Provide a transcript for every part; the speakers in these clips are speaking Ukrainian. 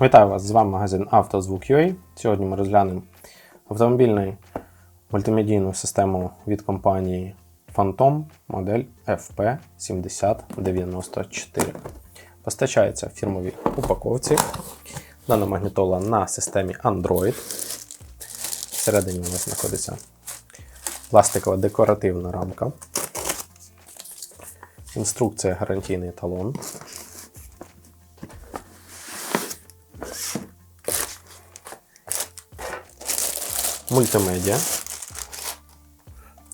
Вітаю вас! З вами магазин «Автозвук.UA». Сьогодні ми розглянемо автомобільну мультимедійну систему від компанії Phantom модель FP7094. Постачається в фірмовій упаковці. Дана магнітола на системі Android. Всередині у нас знаходиться пластикова декоративна рамка. Інструкція гарантійний талон. Мультимедіа.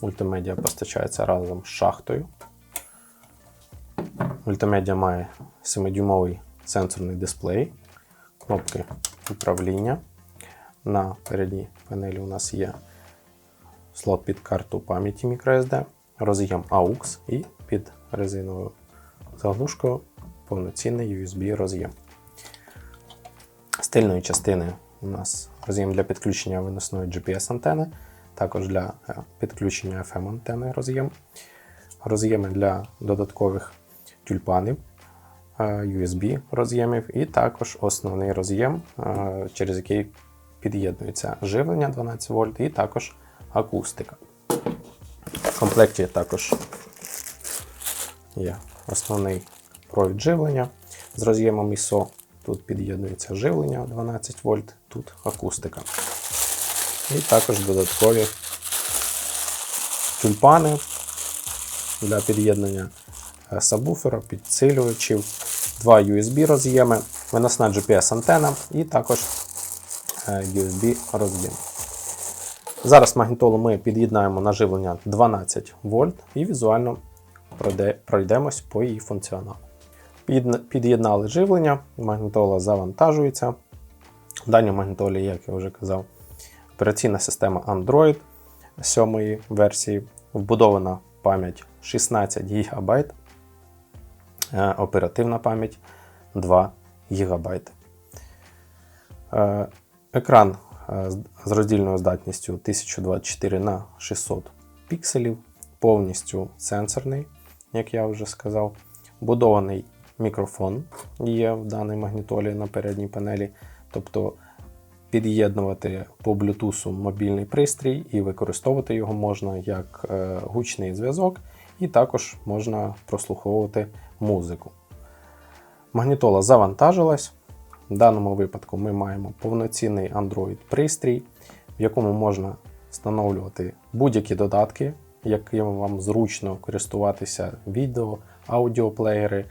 Мультимедіа постачається разом з шахтою. Мультимедіа має 7-дюймовий сенсорний дисплей, кнопки управління. На передній панелі у нас є слот під карту пам'яті microSD, роз'єм AUX і під резиновою заглушкою повноцінний USB роз'єм. З тильної частини у нас роз'єм для підключення виносної GPS-антени, також для е, підключення FM-антени роз'єм, роз'єми для додаткових тюльпанів, е, USB роз'ємів і також основний роз'єм, е, через який під'єднується живлення 12 вольт і також акустика. В комплекті також є основний провід живлення з роз'ємом ISO. Тут під'єднується живлення 12 вольт, тут акустика. І також додаткові тюльпани для під'єднання е, сабвуфера, підсилювачів, два USB роз'єми, виносна GPS-антена і також е, USB роз'єм. Зараз магнітолу ми під'єднаємо на живлення 12 вольт і візуально пройдемось по її функціоналу. Під'єдна- Під'єднали живлення, магнітола завантажується. В даній магнітолі, як я вже казав, операційна система Android 7 версії, вбудована пам'ять 16 ГБ, е, оперативна пам'ять 2 ГБ. Е, Екран е, з роздільною здатністю 1024 на 600 пікселів, повністю сенсорний, як я вже сказав. Будований мікрофон є в даній магнітолі на передній панелі. Тобто під'єднувати по Bluetooth мобільний пристрій і використовувати його можна як е, гучний зв'язок, і також можна прослуховувати музику. Магнітола завантажилась. В даному випадку ми маємо повноцінний Android пристрій, в якому можна встановлювати будь-які додатки, яким вам зручно користуватися відео, аудіоплеєри,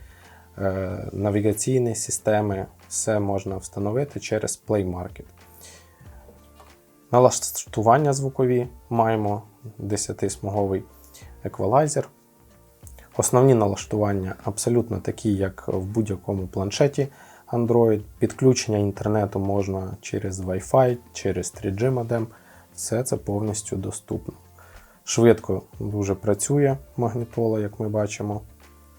навігаційні системи. Все можна встановити через Play Market. Налаштування звукові маємо 10-смуговий еквалайзер. Основні налаштування абсолютно такі, як в будь-якому планшеті Android. Підключення інтернету можна через Wi-Fi, через 3G модем. Все це повністю доступно. Швидко дуже працює магнітола, як ми бачимо.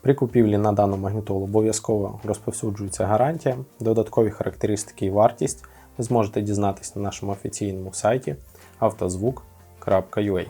При купівлі на дану магнітолу обов'язково розповсюджується гарантія, додаткові характеристики і вартість ви зможете дізнатися на нашому офіційному сайті автозвук.ua.